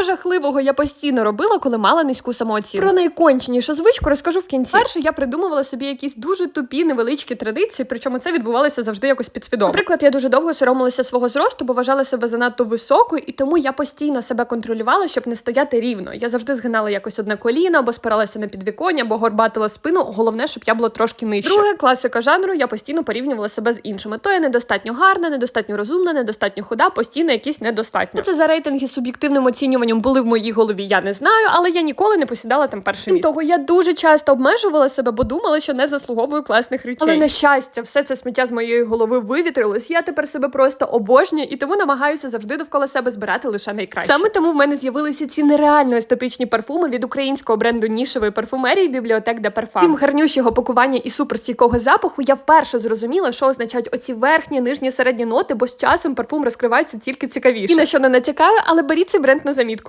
Що жахливого я постійно робила, коли мала низьку самооцінку. Про найконченішу звичку розкажу в кінці. Перше, я придумувала собі якісь дуже тупі невеличкі традиції, причому це відбувалося завжди якось підсвідомо. Наприклад, я дуже довго соромилася свого зросту, бо вважала себе занадто високою, і тому я постійно себе контролювала, щоб не стояти рівно. Я завжди згинала якось одне коліно, або спиралася на підвіконня, або горбатила спину. Головне, щоб я була трошки нижче. Друге, класика жанру, я постійно порівнювала себе з іншими. То я недостатньо гарна, недостатньо розумна, недостатньо худа, постійно якісь недостатньо. Це за рейтинги суб'єктивним оцінюванням були в моїй голові. Я не знаю, але я ніколи не посідала там перше місце. Того я дуже часто обмежувала себе, бо думала, що не заслуговую класних речей. Але на щастя, все це сміття з моєї голови вивітрилось. Я тепер себе просто обожнюю і тому намагаюся завжди довкола себе збирати лише найкраще. Саме тому в мене з'явилися ці нереально естетичні парфуми від українського бренду нішевої парфумерії бібліотек де парфам. Крім гарнющого пакування і суперстійкого запаху, я вперше зрозуміла, що означають оці верхні, нижні, середні ноти, бо з часом парфум розкривається тільки цікавіше. І на що не натякаю, але беріть цей бренд на замітку.